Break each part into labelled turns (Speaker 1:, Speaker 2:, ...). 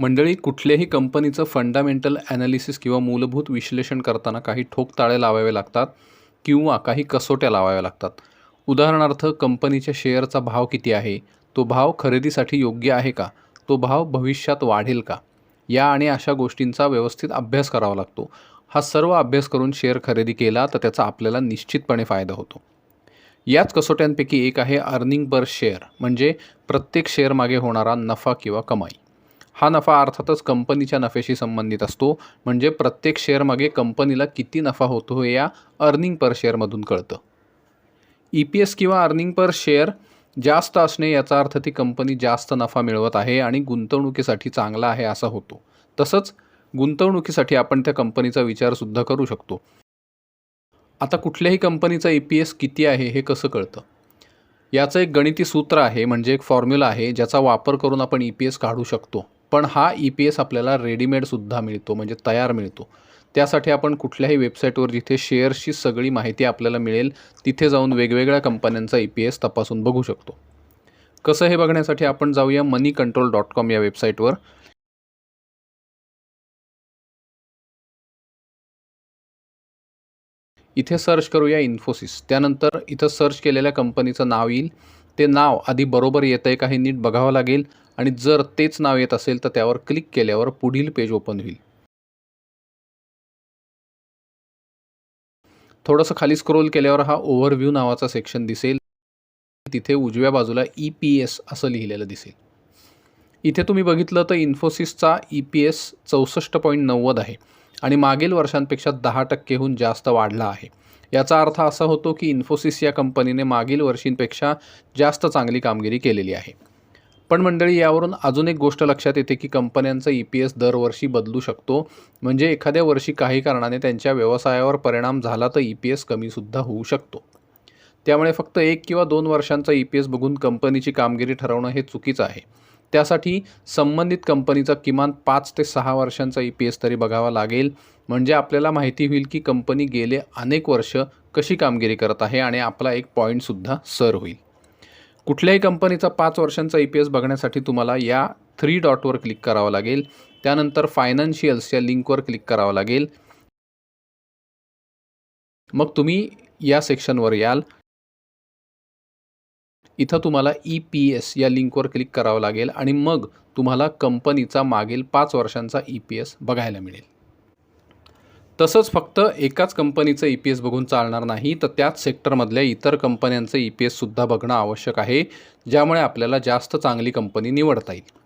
Speaker 1: मंडळी कुठल्याही कंपनीचं फंडामेंटल ॲनालिसिस किंवा मूलभूत विश्लेषण करताना काही ठोक ताळे लावावे लागतात किंवा काही कसोट्या लावाव्या लागतात. उदाहरणार्थ कंपनीच्या शेअरचा भाव किती आहे? तो भाव खरेदीसाठी योग्य आहे का? तो भाव भविष्यात वाढेल का? या आणि अशा गोष्टींचा व्यवस्थित अभ्यास करावा लागतो. हा सर्व अभ्यास करून शेअर खरेदी केला तर त्याचा आपल्याला निश्चितपणे फायदा होतो. याच कसोट्यांपैकी एक आहे अर्निंग पर शेअर म्हणजे प्रत्येक शेअरमागे होणारा नफा किंवा कमाई. हा नफा अर्थातच कंपनीच्या नफ्याशी संबंधित असतो. म्हणजे प्रत्येक शेअरमागे कंपनीला किती नफा होतो हे या अर्निंग पर शेअरमधून कळतं. ई पी एस किंवा अर्निंग पर शेअर जास्त असणे याचा अर्थ ती कंपनी जास्त नफा मिळवत आहे आणि गुंतवणुकीसाठी चांगला आहे असा होतो. तसंच गुंतवणुकीसाठी आपण त्या कंपनीचा विचारसुद्धा करू शकतो. आता कुठल्याही कंपनीचा ई पी एस किती आहे हे कसं कळतं? याचं एक गणिती सूत्र आहे म्हणजे एक फॉर्म्युला आहे ज्याचा वापर करून आपण ई पी एस काढू शकतो. पण हा ई पी एस आपल्याला रेडीमेडसुद्धा मिळतो म्हणजे तयार मिळतो. त्यासाठी आपण कुठल्याही वेबसाईटवर जिथे शेअर्सची सगळी माहिती आपल्याला मिळेल तिथे जाऊन वेगवेगळ्या कंपन्यांचा ई पी एस तपासून बघू शकतो. कसं हे बघण्यासाठी आपण जाऊया मनी कंट्रोल डॉट कॉम या वेबसाईटवर इथे सर्च करूया इन्फोसिस त्यानंतर इथं सर्च केलेल्या कंपनीचं नाव येईल. ते नाव आधी बरोबर येतं आहे का हे नीट बघावं लागेल. आणि जर तेच नाव येत असेल तर त्यावर क्लिक केल्यावर पुढील पेज ओपन होईल. थोडंसं खाली स्क्रोल केल्यावर हा ओव्हरव्ह्यू नावाचा सेक्शन दिसेल. तिथे उजव्या बाजूला ई पी एस असं लिहिलेलं दिसेल. इथे तुम्ही बघितलं तर इन्फोसिसचा ई पी एस चौसष्ट पॉईंट नव्वद आहे आणि मागील वर्षांपेक्षा दहा टक्केहून जास्त वाढला आहे. याचा अर्थ असा होतो की इन्फोसिस या कंपनीने मागील वर्षींपेक्षा जास्त चांगली कामगिरी केलेली आहे. पण मंडळी यावरून अजून एक गोष्ट लक्षात येते की कंपन्यांचा ई पी एस दरवर्षी बदलू शकतो. म्हणजे एखाद्या वर्षी काही कारणाने त्यांच्या व्यवसायावर परिणाम झाला तर ई पी एस कमीसुद्धा होऊ शकतो. त्यामुळे फक्त एक किंवा दोन वर्षांचा ई पी एस बघून कंपनीची कामगिरी ठरवणं हे चुकीचं आहे. त्यासाठी संबंधित कंपनीचा किमान पाच ते सहा वर्षांचा ई पी एस तरी बघावा लागेल. म्हणजे आपल्याला माहिती होईल की कंपनी गेले अनेक वर्ष कशी कामगिरी करत आहे आणि आपला एक पॉईंटसुद्धा सर होईल. कुठल्याही कंपनीचा पाच वर्षांचा ई पी एस बघण्यासाठी तुम्हाला या थ्री डॉटवर क्लिक करावं लागेल. त्यानंतर फायनान्शियल्स या लिंकवर क्लिक करावं लागेल. मग तुम्ही या सेक्शनवर याल. इथं तुम्हाला ई पी एस या लिंकवर क्लिक करावं लागेल आणि मग तुम्हाला कंपनीचा मागील पाच वर्षांचा ई पी एस बघायला मिळेल. तसंच फक्त एकाच कंपनीचं ई पी एस बघून चालणार नाही तर त्याच सेक्टरमधल्या इतर कंपन्यांचं ई पी एससुद्धा बघणं आवश्यक आहे ज्यामुळे आपल्याला जास्त चांगली कंपनी निवडता येईल.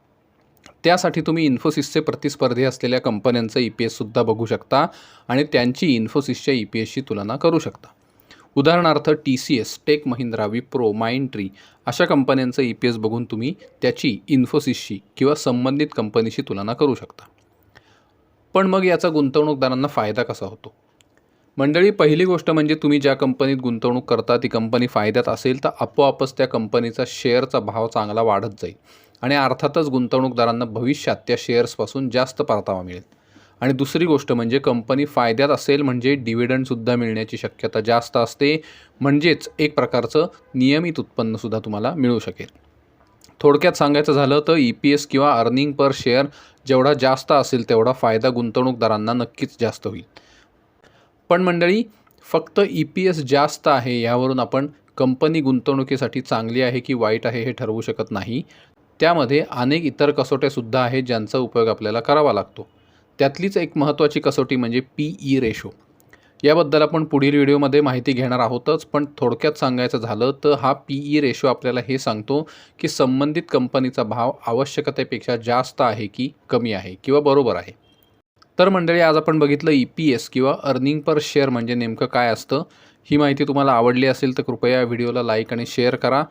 Speaker 1: त्यासाठी तुम्ही इन्फोसिसचे प्रतिस्पर्धी असलेल्या कंपन्यांचं ई पी एससुद्धा बघू शकता आणि त्यांची इन्फोसिसच्या ई पी एसशी तुलना करू शकता. उदाहरणार्थ T C S Tech Mahindra Wipro Mindtree अशा कंपन्यांचं ई पी एस बघून तुम्ही त्याची इन्फोसिसशी किंवा संबंधित कंपनीशी तुलना करू शकता. पण मग याचा गुंतवणूकदारांना फायदा कसा होतो? मंडळी पहिली गोष्ट म्हणजे तुम्ही ज्या कंपनीत गुंतवणूक करता ती कंपनी फायद्यात असेल तर आपोआपच त्या कंपनीचा शेअरचा भाव चांगला वाढत जाईल आणि अर्थातच गुंतवणूकदारांना भविष्यात त्या शेअर्सपासून जास्त परतावा मिळेल. आणि दुसरी गोष्ट म्हणजे कंपनी फायद्यात असेल म्हणजे डिव्हिडंडसुद्धा मिळण्याची शक्यता जास्त असते. म्हणजेच एक प्रकारचं नियमित उत्पन्नसुद्धा तुम्हाला मिळू शकेल. थोडक्यात सांगायचं झालं तर ई पी एस किंवा अर्निंग पर शेअर जेवढा जास्त असेल तेवढा फायदा गुंतवणूकदारांना नक्कीच जास्त होईल. पण मंडळी फक्त ई पी एस जास्त आहे यावरून आपण कंपनी गुंतवणुकीसाठी चांगली आहे की वाईट आहे हे ठरवू शकत नाही. त्यामध्ये अनेक इतर कसोट्यासुद्धा आहेत ज्यांचा उपयोग आपल्याला करावा लागतो. त्यातलीच एक महत्त्वाची कसोटी म्हणजे पी ई रेशो याबद्दल आपण पुढील व्हिडिओमध्ये माहिती घेणार आहोतच पण थोडक्यात सांगायचं झालं तर हा पी ई रेशो आपल्याला हे सांगतो की संबंधित कंपनीचा भाव आवश्यकतेपेक्षा जास्त आहे की कमी आहे किंवा बरोबर आहे. तर मंडळी आज आपण बघितलं ई पी एस किंवा अर्निंग पर शेअर म्हणजे नेमकं काय असतं? ही माहिती तुम्हाला आवडली असेल तर कृपया व्हिडिओला लाईक आणि शेअर करा.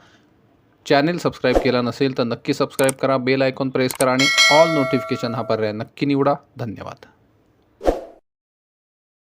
Speaker 1: चॅनेल सबस्क्राईब केला नसेल तर नक्की सबस्क्राईब करा. बेल आयकॉन प्रेस करा आणि ऑल नोटिफिकेशन हा पर्याय नक्की निवडा. धन्यवाद.